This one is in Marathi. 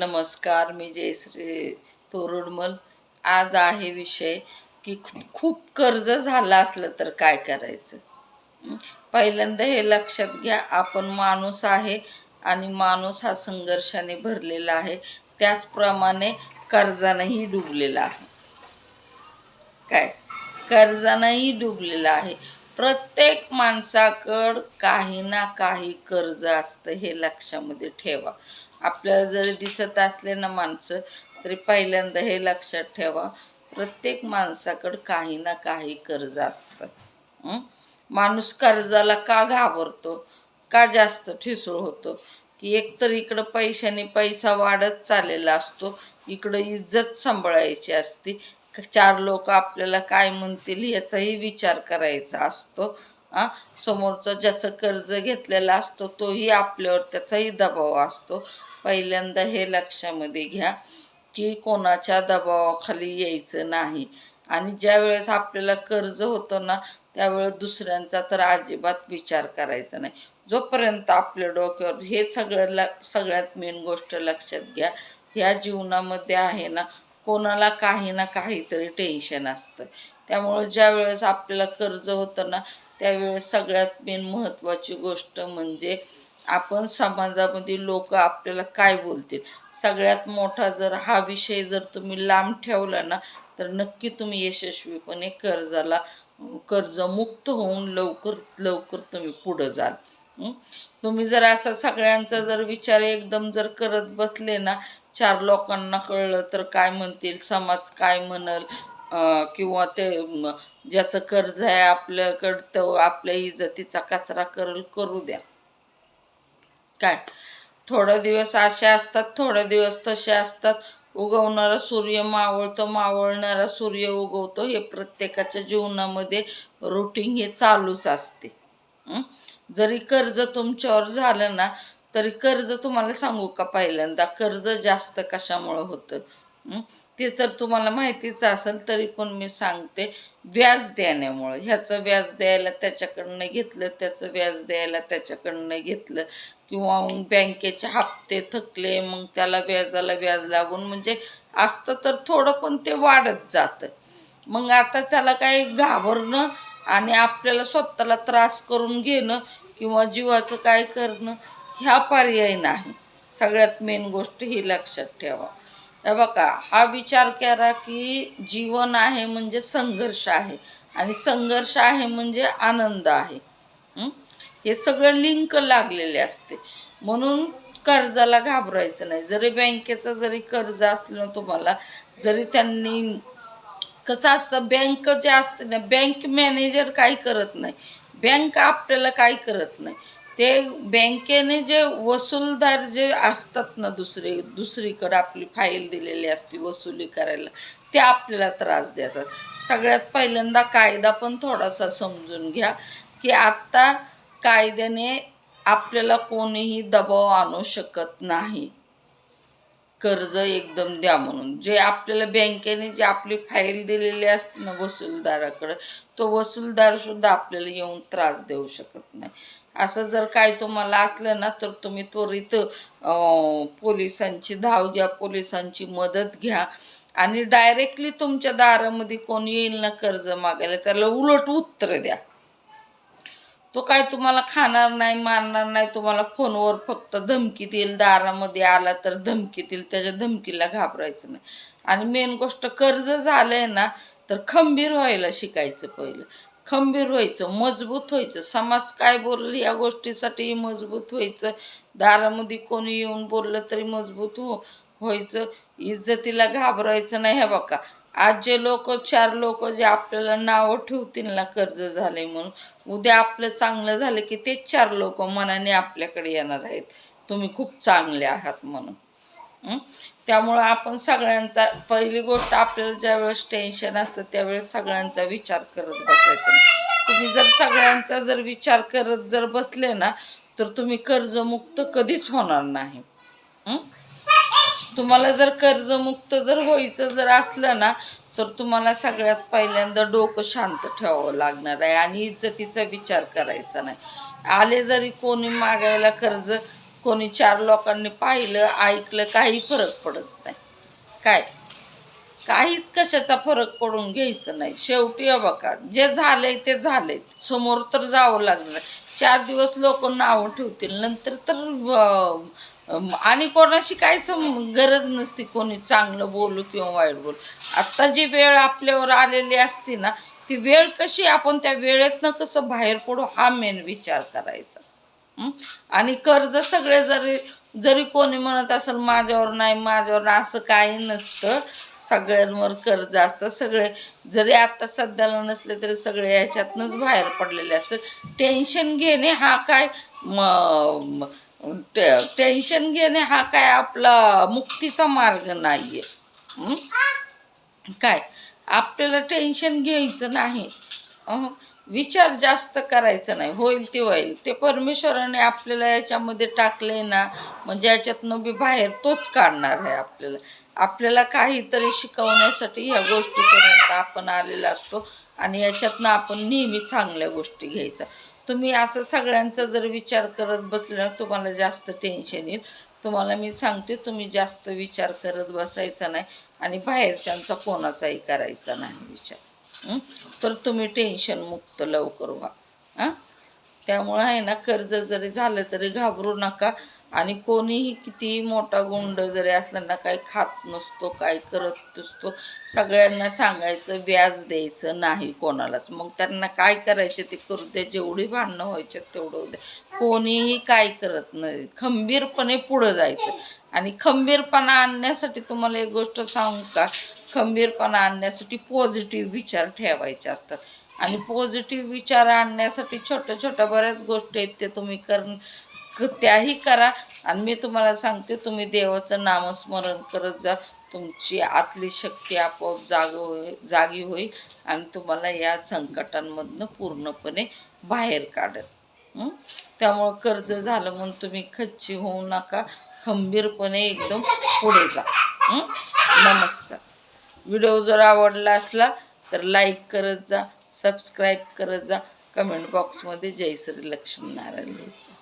नमस्कार मी जयश्री तोरुडमल. आज आहे विषय की खूप कर्ज झालं असलं तर काय करायचं? पहिल्यांदा हे लक्षात घ्या आपण माणूस आहे आणि माणूस हा संघर्षाने भरलेला आहे. त्याचप्रमाणे कर्जानंही डुबलेला आहे. काय? कर्जानंही डुबलेला आहे. प्रत्येक माणसाकड काही ना काही कर्ज असतं हे लक्षामध्ये ठेवा. आपल्याला जरी दिसत असले ना माणसं तरी पहिल्यांदा हे लक्षात ठेवा. प्रत्येक माणसाकडं काही ना काही कर्ज असतं. माणूस कर्जाला का घाबरतो? का जास्त ठिसूळ होतो? की एकतर इकडं पैशाने पैसा वाढत चाललेला असतो इकडं इज्जत सांभाळायची असते चार लोक आपल्याला काय म्हणतील याचाही विचार करायचा असतो. आ समोरचं ज्याचं कर्ज घेतलेला असतो तोही आपल्यावर त्याचाही दबाव असतो. पहिल्यांदा हे लक्षामध्ये घ्या की कोणाच्या दबावाखाली यायचं नाही. आणि ज्या वेळेस आपल्याला कर्ज होतं ना त्यावेळेस दुसऱ्यांचा तर अजिबात विचार करायचा नाही. जोपर्यंत आपल्या डोक्यावर हे सगळं ल सगळ्यात मेन गोष्ट लक्षात घ्या. ह्या जीवनामध्ये आहे ना कोणाला काही ना काहीतरी टेन्शन असतं. त्यामुळं ज्या वेळेस आपल्याला कर्ज होतं ना त्यावेळेस सगळ्यात मेन महत्त्वाची गोष्ट म्हणजे आपण समाजामध्ये लोक आपल्याला काय बोलतील? सगळ्यात मोठा जर हा विषय जर तुम्ही लांब ठेवला ना तर नक्की तुम्ही यशस्वीपणे कर्जाला कर्जमुक्त होऊन लवकर लवकर तुम्ही पुढं जाल. तुम्ही जर असा सगळ्यांचा जर विचार एकदम जर करत बसले ना चार लोकांना कळलं तर काय म्हणतील समाज काय म्हणल किंवा ते ज्याचं कर्ज आहे आपल्याकडं तो आपल्या इज्जतीचा कचरा करल करू द्या. काय? थोडे दिवस असे असतात थोडे दिवस तसे असतात. उगवणारा सूर्य मावळतो मावळणारा सूर्य उगवतो. हे प्रत्येकाच्या जीवनामध्ये रुटीन हे चालूच असते. जरी कर्ज तुमच्यावर झालं ना तरी कर्ज तुम्हाला सांगू का पहिल्यांदा? कर्ज जास्त कशामुळं होतं? ते तर तुम्हाला माहितीच असेल तरी पण मी सांगते. व्याज देण्यामुळं. ह्याचं व्याज द्यायला त्याच्याकडनं घेतलं त्याचं व्याज द्यायला त्याच्याकडनं घेतलं. किंवा मग बँकेचे हप्ते थकले मग त्याला व्याजाला व्याज लागून म्हणजे असतं तर थोडं पण ते वाढत जातं. मग आता त्याला काही घाबरणं आणि आपल्याला स्वतःला त्रास करून घेणं किंवा जीवाचं काय करणं ह्या पर्याय नाही. सगळ्यात मेन गोष्ट ही लक्षात ठेवा. हे बघा हा विचार करा की जीवन आहे म्हणजे संघर्ष आहे आणि संघर्ष आहे म्हणजे आनंद आहे. हे? सगळं लिंक लागलेले असते. म्हणून कर्जाला घाबरायचं नाही. जरी बँकेचं जरी कर्ज असलं ना तुम्हाला जरी त्यांनी कसं असतं बँक जे असते ना बँक मॅनेजर काही करत नाही. बँक आपल्याला काही करत नाही. ते बँकेने जे वसूलदार जे असतात ना दुसरे दुसरीकडे आपली फाईल दिलेली असते वसुली करायला ते आपल्याला त्रास देतात. सगळ्यात पहिल्यांदा कायदा पण थोडासा समजून घ्या की आत्ता कायद्याने आपल्याला कोणीही दबाव आणू शकत नाही. कर्ज एकदम द्या म्हणून. जे आपल्याला बँकेने जे आपली फाईल दिलेली असते ना वसूलदाराकडे तो वसूलदार सुद्धा आपल्याला येऊन त्रास देऊ शकत नाही. असं जर काय तुम्हाला असलं ना तर तुम्ही त्वरित पोलिसांची धाव घ्या पोलिसांची मदत घ्या. आणि डायरेक्टली तुमच्या दारामध्ये कोण येईल ना कर्ज मागायला त्याला उलट उत्तर द्या. तो काय तुम्हाला खाणार नाही मारणार नाही तुम्हाला फोनवर फक्त धमकी देईल दारामध्ये आला तर धमकी देईल त्याच्या धमकीला घाबरायचं नाही. आणि मेन गोष्ट कर्ज झालंय ना तर खंबीर व्हायला शिकायचं पहिलं. खंबीर व्हायचं मजबूत व्हायचं. समाज काय बोलल या गोष्टीसाठी मजबूत व्हायचं. दारामध्ये कोणी येऊन बोललं तरी मजबूत हो व्हायचं. इज्जतीला घाबरायचं नाही. हे बघा आज जे लोक चार लोक जे आपल्याला नावं ठेवतील ना कर्ज झाले म्हणून उद्या आपलं चांगलं झालं की तेच चार लोक मनाने आपल्याकडे येणार आहेत. तुम्ही खूप चांगले आहात म्हणून. त्यामुळं आपण सगळ्यांचा पहिली गोष्ट आपल्याला ज्यावेळेस टेन्शन असतं त्यावेळेस सगळ्यांचा विचार करत बसायचा. तुम्ही जर सगळ्यांचा जर विचार करत जर बसले ना तर तुम्ही कर्जमुक्त कधीच होणार नाही. तुम्हाला जर कर्जमुक्त जर व्हायचं जर असलं ना तर तुम्हाला सगळ्यात पहिल्यांदा डोकं शांत ठेवावं लागणार आहे आणि इज्जतीचा विचार करायचा नाही. आले जरी कोणी मागायला कर्ज कोणी चार लोकांनी पाहिलं ऐकलं काही फरक पडत नाही. काय? काहीच कशाचा फरक पडून घ्यायचं नाही. शेवटी बघा जे झालंय ते झालंय. समोर तर जावं लागणार. चार दिवस लोक नावं ठेवतील. नंतर तर आणि कोणाशी काय सम गरज नसती कोणी चांगलं बोलू किंवा वाईट बोलू. आत्ता जी वेळ आपल्यावर आलेली असती ना ती वेळ कशी आपण त्या वेळेतनं कसं बाहेर पडू हा मेन विचार करायचा. आणि कर्ज सगळे जरी जरी कोणी म्हणत असेल माझ्यावर नाही माझ्यावर नाही, असं काही नसतं. सगळ्यांवर कर्ज असतं. सगळे जरी आत्ता सध्याला नसले तरी सगळे याच्यातनंच बाहेर पडलेले असतात. टेन्शन घेणे हा काय म- टेन्शन घेणे हा काय आपला मुक्तीचा मार्ग नाही आहे काय? आपल्याला टेन्शन घ्यायचं नाही. विचार जास्त करायचा नाही. होईल ते होईल. ते परमेश्वराने आपल्याला याच्यामध्ये टाकले ना म्हणजे याच्यातनं बी बाहेर तोच काढणार आहे आपल्याला. आपल्याला काहीतरी शिकवण्यासाठी ह्या गोष्टीपर्यंत आपण आलेला असतो आणि याच्यातनं आपण नेहमी चांगल्या गोष्टी घ्यायचा तुम्ही असं सगळ्यांचा जर विचार करत बसले ना तुम्हाला जास्त टेन्शन येईल. तुम्हाला मी सांगते तुम्ही जास्त विचार करत बसायचा नाही आणि बाहेरच्यांचा कोणाचाही करायचा नाही विचार. तर तुम्ही टेन्शन मुक्त लवकर व्हा. हां? त्यामुळं आहे ना कर्ज जरी झालं तरी घाबरू नका आणि कोणीही कितीही मोठा गुंड जरी असला ना काही खात नसतो काय करत नसतो सगळ्यांना सांगायचं व्याज द्यायचं नाही कोणालाच. मग त्यांना काय करायचे ते करू दे जेवढी भांडणं व्हायचे तेवढं होऊ कोणीही काय करत नाही. खंबीरपणे पुढं जायचं. आणि खंबीरपणा आणण्यासाठी तुम्हाला एक गोष्ट सांगू का? खंबीरपणा आणण्यासाठी पॉझिटिव्ह विचार ठेवायचे असतात. आणि पॉझिटिव्ह विचार आणण्यासाठी छोट्या छोट्या बऱ्याच गोष्टी आहेत ते तुम्ही कर त्याही करा. आणि मी तुम्हाला सांगते तुम्ही देवाचं नामस्मरण करत जा. तुमची आतली शक्ती आपोआप जाग होई जागी होईल आणि तुम्हाला या संकटांमधनं पूर्णपणे बाहेर काढेल. त्यामुळं कर्ज झालं म्हणून तुम्ही खच्ची होऊ नका. खंबीरपणे एकदम पुढे जा. नमस्कार. व्हिडिओ जर आवडला असला तर लाईक करत जा सबस्क्राईब करत जा. कमेंट बॉक्समध्ये जय श्री लक्ष्मीनारायण लिहायचं.